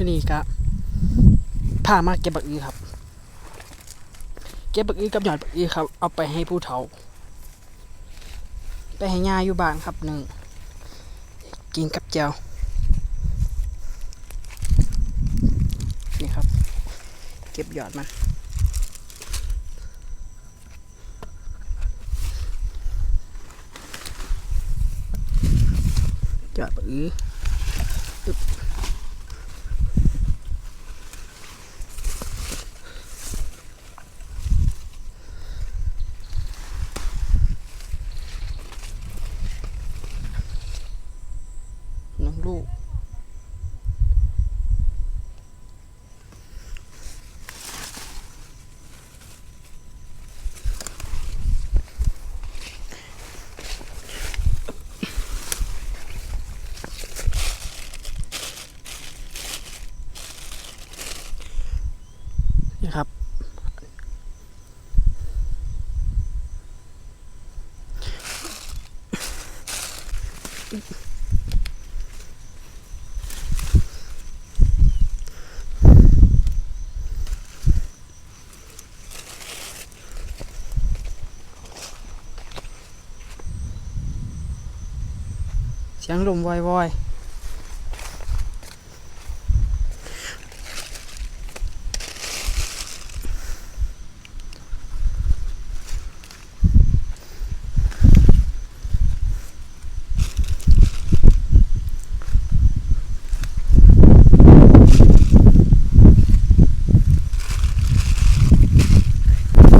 มื่อนี้ก็พามาเก็บบักอือครับ เก็บบักอือกับหยอดบักอือครับ เอาไปให้ผู้เฒ่า ไปให้ย่าอยู่บ้านครับหนึ่งกินกับแจวนี่ครับ เก็บหยอดมันหยอดบักอือปึ๊บน้อง ลูก นี่ครับ สียงลมวอยๆ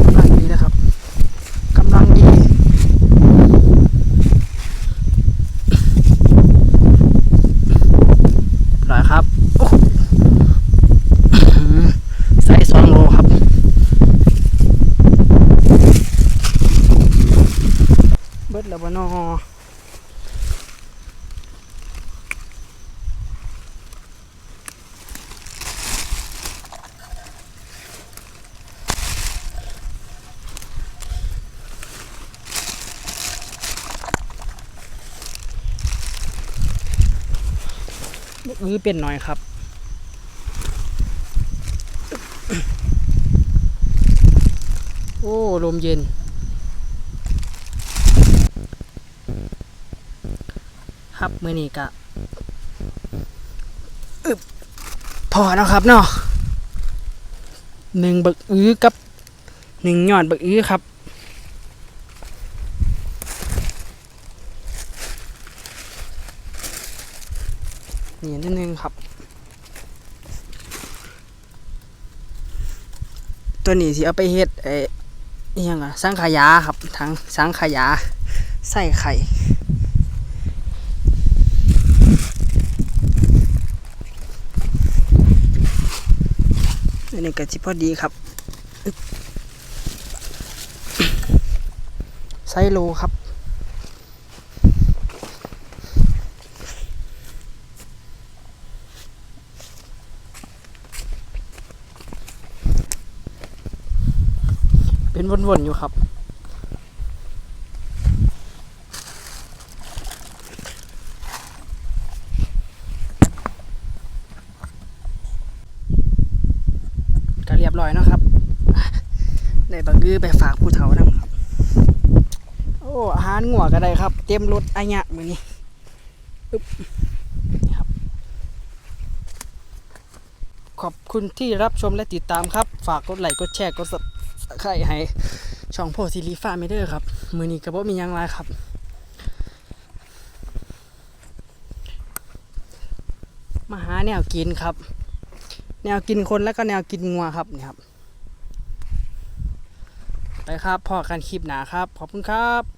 กำลังดีนะครับ กำลังดี หน่อยครับโอ้โหใส่สองโลครับ เบิดแล้วบนอ มือเป็นหน่อยครับโอ้ลมเย็น ครับมือนี้กะอึบพอแล้วครับเนาะหนึ่งบักอื้อกับหนึ่งยอดบักอื้อครับ นี่นิดนึงครับ ตัวนี้สิเอาไปเฮ็ดเอออิหยังอะสังขยาครับทั้งสังขยาใส่ไข่อันนี้ก็จิพอดีครับอึ๊บไซโลครับ เป็นวนๆอยู่ครับ ก็เรียบร้อยเนาะครับได้บังกือไปฝากผู้เฒ่านำครับ โอ้อาหารงัวก็ได้ครับ เต็มรถอัญะมือนี้อึ๊บนี่ครับขอบคุณที่รับชมและติดตามครับ ฝากกดไลค์ กดแชร์ กด ใครให้ช่องโพซิลีฟ้าเมเดอร์ครับ มือนี้ก็บ่มียังไรครับ มาหาแนวกินครับ แนวกินคนแล้วก็แนวกินงัวครับนี่ครับ ไปครับพอกันคลิปหนาครับ ขอบคุณครับ